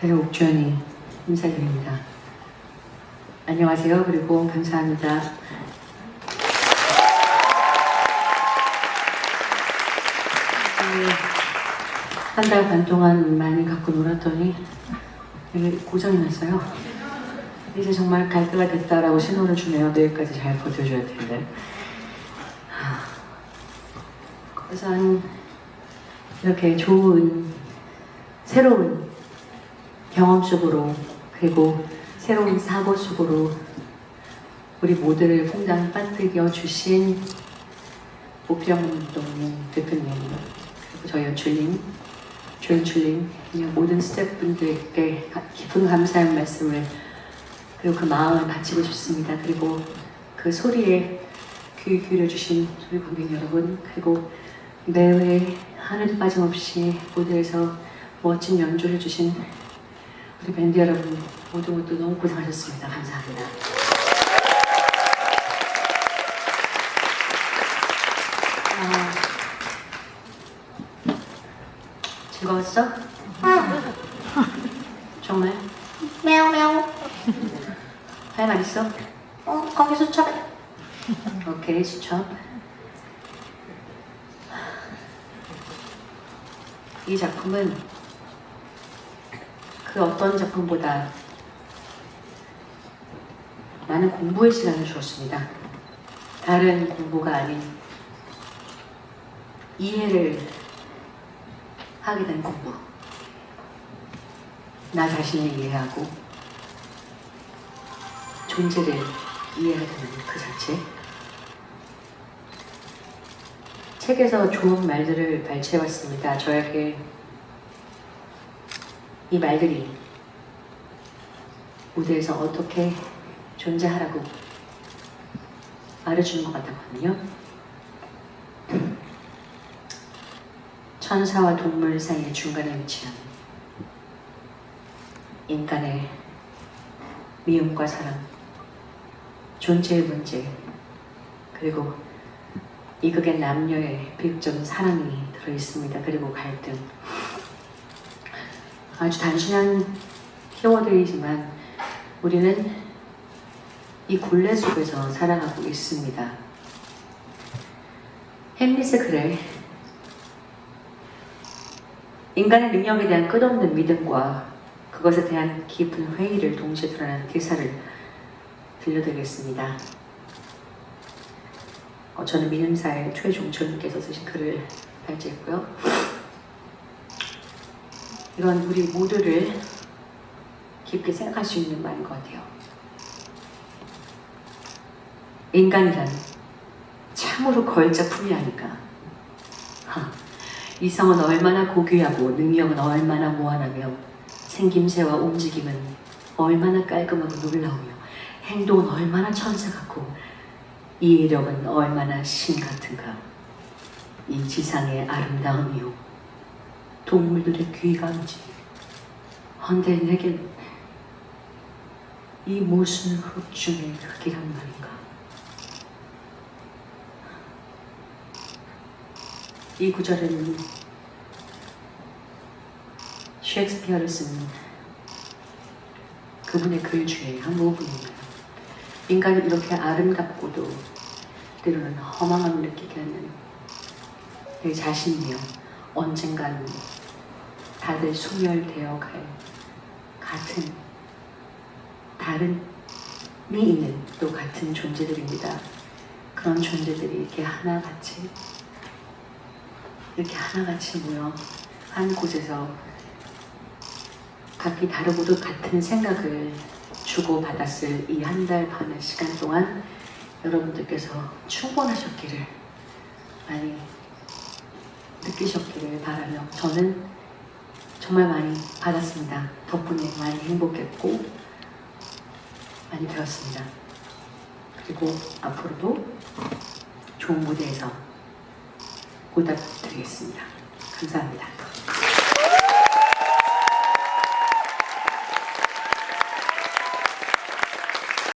배우 옥주연이 인사드립니다. 안녕하세요. 그리고 감사합니다. 한 달 반 동안 많이 갖고 놀았더니 고장이 났어요. 이제 정말 갈 때가 됐다라고 신호를 주네요. 내일까지 잘 버텨줘야. 하, 우선 이렇게 좋은 새로운 경험 속으로 그리고 새로운 사고 속으로 우리 모두를 풍당 빠뜨려 주신 오평동님 대표님 그리고 저희 연출님 조연출님 그냥 모든 스태프분들께 깊은 감사의 말씀을 그리고 그 마음을 바치고 싶습니다. 그리고 그 소리에 귀 기울여 주신 소리 관객 여러분 그리고 매회 하늘도 빠짐없이 무대에서 멋진 연주를 해주신 우리 밴드 여러분 모두 모두 너무 고생하셨습니다. 감사합니다. 아, 즐거웠어? 정말? 매우 할말 있어? 어 거기 수첩에 오케이 수첩 이 작품은 그 어떤 작품보다 많은 공부의 시간을 주었습니다. 다른 공부가 아닌 이해를 하게 된 공부. 나 자신을 이해하고 존재를 이해하게 되는 그 자체. 책에서 좋은 말들을 발췌해봤습니다. 저에게 이 말들이 무대에서 어떻게 존재하라고 말해주는 것 같았거든요. 천사와 동물 사이의 중간에 위치한 인간의 미움과 사랑, 존재의 문제, 그리고 이 극의 남녀의 비극적인 사랑이 들어있습니다. 그리고 갈등. 아주 단순한 키워드이지만 우리는 이 굴레 속에서 살아가고 있습니다. 햄릿의 글에 인간의 능력에 대한 끝없는 믿음과 그것에 대한 깊은 회의를 동시에 드러나는 기사를 들려드리겠습니다. 어, 저는 민음사의 최종철님께서 쓰신 글을 발제했고요. 이건 우리 모두를 깊게 생각할 수 있는 말인 것 같아요. 인간이란 참으로 걸작품이 아닐까. 하, 이성은 얼마나 고귀하고 능력은 얼마나 무한하며 생김새와 움직임은 얼마나 깔끔하고 놀라우며 행동은 얼마나 천사 같고 이해력은 얼마나 신 같은가. 이 지상의 아름다움이요. 동물들의 귀감이지. 헌데 내겐 이 무슨 흙 중의 흙이란 말인가. 이 구절은 셰익스피어를 쓴 그분의 글 중에 한 부분입니다. 인간은 이렇게 아름답고도 때로는 허망함을 느끼게 하는 내 자신이며 언젠가는 다들 소멸되어 갈 같은 다른 미 있는 또 같은 존재들입니다. 그런 존재들이 이렇게 하나같이 이렇게 하나같이 모여 한 곳에서 각기 다르고도 같은 생각을 주고받았을 이 한 달 반의 시간 동안 여러분들께서 충분하셨기를 많이 느끼셨기를 바라며 저는 정말 많이 받았습니다. 덕분에 많이 행복했고 많이 배웠습니다. 그리고 앞으로도 좋은 무대에서 보답드리겠습니다. 감사합니다.